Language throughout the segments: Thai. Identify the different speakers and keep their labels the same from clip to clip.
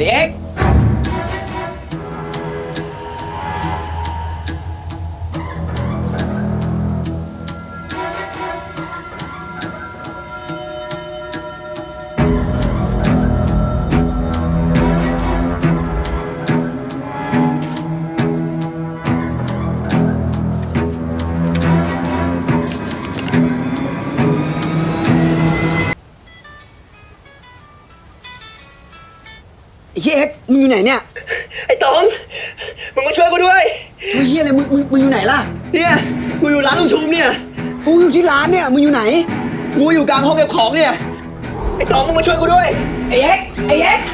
Speaker 1: এক พี่เอ็กซ์มึงอยู่ไหนเนี่ย
Speaker 2: ไอ้ต๋องมึงมาช่วยกูด้วย
Speaker 1: ช่วยเฮียอะไรมึงมึงมึงอยู่ไหนล่ะ
Speaker 2: เนี่ยกูอยู่ร้านลุงชุมเนี่ย
Speaker 1: กูอยู่ที่ร้านเนี่ย มึงอยู่ไหน
Speaker 2: กูอยู่กลางห้องเก็บของเนี่ย ไอ้ต๋องมึงมาช่วยกูด้วย
Speaker 1: ไอ้เอ็กซ์ไอ้เอ็กซ์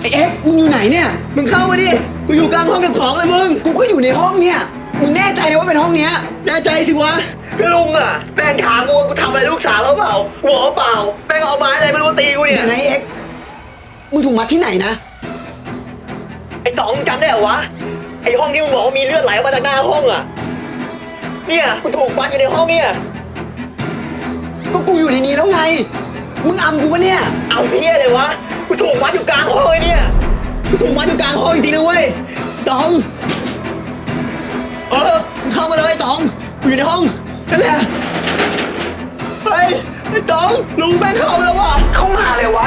Speaker 1: ไอ้เอ็กซ์มึงอยู่ไหนเนี่ย
Speaker 2: มึงเข้ามาดิ กูอยู่กลางห้องเก็บของเลยมึง
Speaker 1: กูก็อยู่ในห้องเนี่ย มึงแน่ใจนะว่าเป็นห้องเนี้ย
Speaker 2: แน่ใจสิวะ ลุงอะแม่งถามกูว่ากูทำอะไรลูกสาวแล้วเปล่าหัวเปล่า แม่งเอาไม้ อะไรไม่รู้มาตีกูเนี่
Speaker 1: เดี๋
Speaker 2: ย
Speaker 1: ยวนะไอ้เอ็กซ์มึงถูกมัดที่ไหนนะ
Speaker 2: ไอ้ต๋องจำได้เหรอวะไอ้ห้องที่มึงบอกว่ามีเลือดไหลออกมาจากหน้าห้องอะ เนี่ยกูถูกมัดอยู่ในห้องเนี่ย
Speaker 1: ก็กูอยู่ในนี้แล้วไง มึงอำกูปะเนี่ย
Speaker 2: เอาเพี้ยเลยวะกูถูกมัดอยู่กลางห้องเลยเนี่ยกูถูกมัดอยู่กลางห้องจริงๆนะเว้ยต๋อง เออมึงเข้ามาเลยต๋องกูอยู่ในห้องนั่นแหละเฮ้ย ไอ้ต๋องลุงแม่งเข้ามาแล้ววะเข้ามาเลยวะ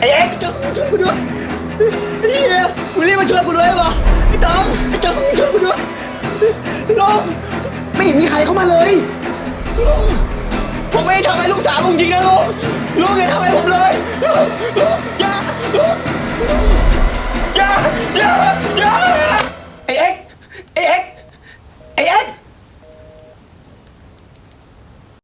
Speaker 2: ไอ้เอ็กซ์ช่วยกูด้วยไอ้เหี้ยมึงรีบมาช่วยกูด้วยวะไอ้ต๋องไอ้ต๋องช่วยกูด้วยลุง
Speaker 1: ไม่เห็นมีใครเข้ามาเลย
Speaker 2: ลุงผมไม่ได้ทำอะไรลูกสาวลุงจริงนะลุงลุงอย่าทำอะไรผมเลยลุงลุงอย่าลุงลุง